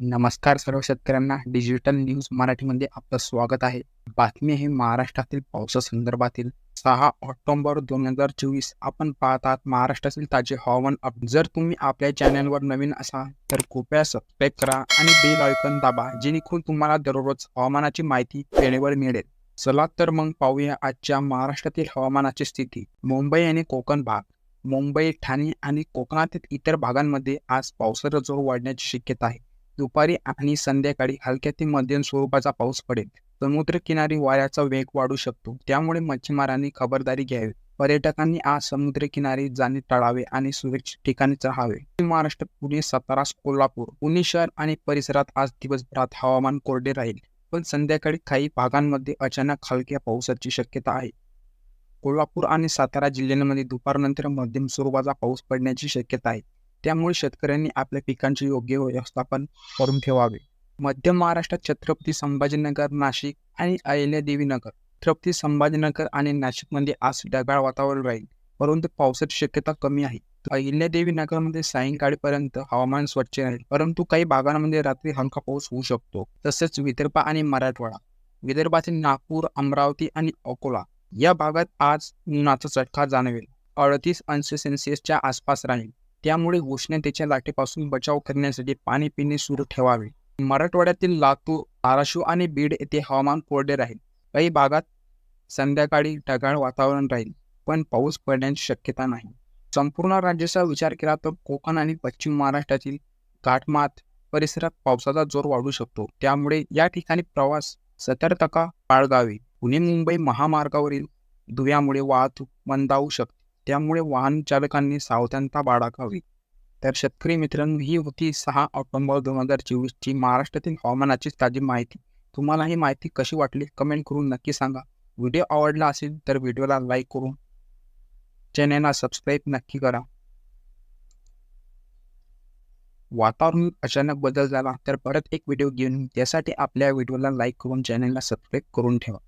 नमस्कार सर्व शेतकऱ्यांना. डिजिटल न्यूज मराठीमध्ये आपलं स्वागत आहे. बातमी आहे महाराष्ट्रातील पावसासंदर्भातील सहा ऑक्टोबर दोन हजार चोवीस. आपण पाहतात महाराष्ट्रातील ताजे हवामान अप जर तुम्ही आपल्या चॅनलवर नवीन असाल तर कृपया सबस्क्राईब करा आणि बेल आयकॉन दाबा जेणेकरून तुम्हाला दररोज हवामानाची माहिती वेळेवर मिळेल. चला तर मग पाहूया आजच्या महाराष्ट्रातील हवामानाची स्थिती. मुंबई आणि कोकण भाग. मुंबई ठाणे आणि कोकणातील इतर भागांमध्ये आज पावसाचा जोर वाढण्याची शक्यता आहे. दुपारी आणि संध्याकाळी हलक्या ते मध्यम स्वरूपाचा पाऊस पडेल. समुद्रकिनारी वाऱ्याचा वेग वाढू शकतो. त्यामुळे मच्छीमारांनी खबरदारी घ्यावी. पर्यटकांनी आज समुद्रकिनारी जाणे टाळावे आणि सुरक्षित ठिकाणी चढावे. महाराष्ट्र पुणे सातारा कोल्हापूर पुणे शहर आणि परिसरात आज दिवसभरात हवामान कोरडे राहील. पण संध्याकाळी काही भागांमध्ये अचानक हलक्या पावसाची शक्यता आहे. कोल्हापूर आणि सातारा जिल्ह्यांमध्ये दुपारनंतर मध्यम स्वरूपाचा पाऊस पडण्याची शक्यता आहे. त्यामुळे शेतकऱ्यांनी आपल्या पिकांचे योग्य व्यवस्थापन करून ठेवावे. मध्य महाराष्ट्रात छत्रपती संभाजीनगर नाशिक आणि अहिल्यादेवीनगर छत्रपती संभाजीनगर आणि नाशिकमध्ये आज ढगाळ वातावरण राहील परंतु पावसाची शक्यता कमी आहे. अहिल्यादेवी नगरमध्ये सायंकाळीपर्यंत हवामान स्वच्छ राहील परंतु काही भागांमध्ये रात्री हलका पाऊस होऊ शकतो तसेच विदर्भ आणि मराठवाडा विदर्भातील नागपूर अमरावती आणि अकोला या भागात आज उन्हाचा चटका जाणवेल. अडतीस अंश सेल्सिअसच्या आसपास राहील. त्यामुळे उष्णतेच्या लाटेपासून बचाव करण्यासाठी पाणी पिणे सुरू ठेवावे. मराठवाड्यातील लातूर धाराशिव आणि बीड येथे हवामान कोरडे राहील. काही भागात संध्याकाळी ढगाळ वातावरण राहील पण पाऊस पडण्याची शक्यता नाही. संपूर्ण राज्याचा विचार केला तर कोकण आणि पश्चिम महाराष्ट्रातील घाटमात परिसरात पावसाचा जोर वाढू शकतो. त्यामुळे या ठिकाणी प्रवास सतर्कता बाळगावी. पुणे मुंबई महामार्गावरील धुव्यामुळे वाहतूक मंदावू शकते. त्यामुळे वाहन चालकांनी सावधानता बाळगावी. तर शेतकरी मित्रांनो ही होती सहा ऑक्टोंबर दोन हजार चोवीसची महाराष्ट्रातील हवामानाची ताजी माहिती. तुम्हाला ही माहिती कशी वाटली? कमेंट करून नक्की सांगा. व्हिडिओ आवडला असेल तर व्हिडिओला लाईक करून चॅनेलला सबस्क्राईब नक्की करा. वातावरण अचानक बदल झाला तर परत एक व्हिडिओ घेऊन त्यासाठी आपल्या व्हिडिओला लाईक करून चॅनेलला सबस्क्राईब करून ठेवा.